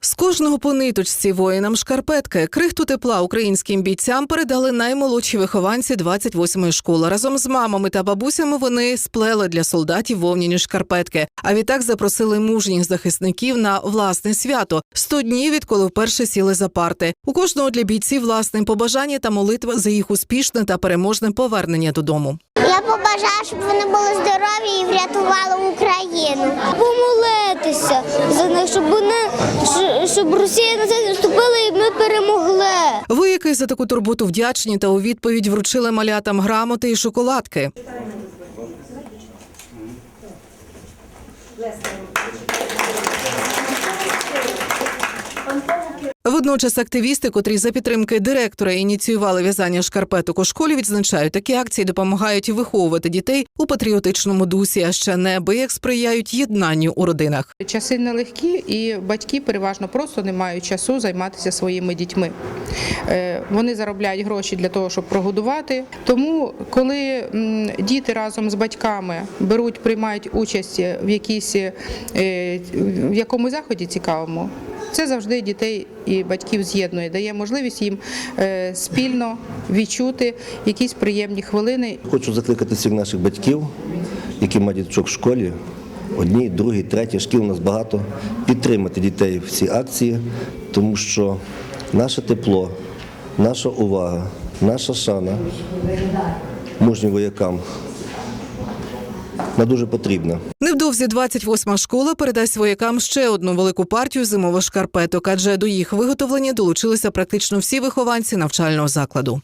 З кожного по ниточці воїнам шкарпетки крихту тепла українським бійцям передали наймолодші вихованці 28-ї школи. Разом з мамами та бабусями вони сплели для солдатів вовняні шкарпетки. А відтак запросили мужніх захисників на власне свято 100 днів, відколи вперше сіли за парти. У кожного для бійців власне побажання та молитва за їх успішне та переможне повернення додому. Я побажаю, щоб вони були здорові і врятували Україну. Помолитися за них, щоб вони щоб Росія на це вступила і ми перемогли. Вояки за таку турботу вдячні та у відповідь вручили малятам грамоти і шоколадки. Водночас активісти, котрі за підтримки директора ініціювали в'язання шкарпеток у школі, відзначають, такі акції допомагають виховувати дітей у патріотичному дусі, а ще неабияк сприяють єднанню у родинах. Часи нелегкі, і батьки переважно просто не мають часу займатися своїми дітьми. Е, Вони заробляють гроші для того, щоб прогодувати. Тому, коли діти разом з батьками беруть, приймають участь в якійсь е, в якомусь заході цікавому, це завжди дітей і батьків з'єднує, дає можливість їм е, спільно відчути якісь приємні хвилини. Хочу закликати всіх наших батьків, які мають діточок в школі, одні, другі, треті, шкіл у нас багато, підтримати дітей в цій акції, тому що наше тепло, наша увага, наша шана мужнім воякам вона дуже потрібна. Невдовзі 28-ма школа передасть воякам ще одну велику партію зимових шкарпеток, адже до їх виготовлення долучилися практично всі вихованці навчального закладу.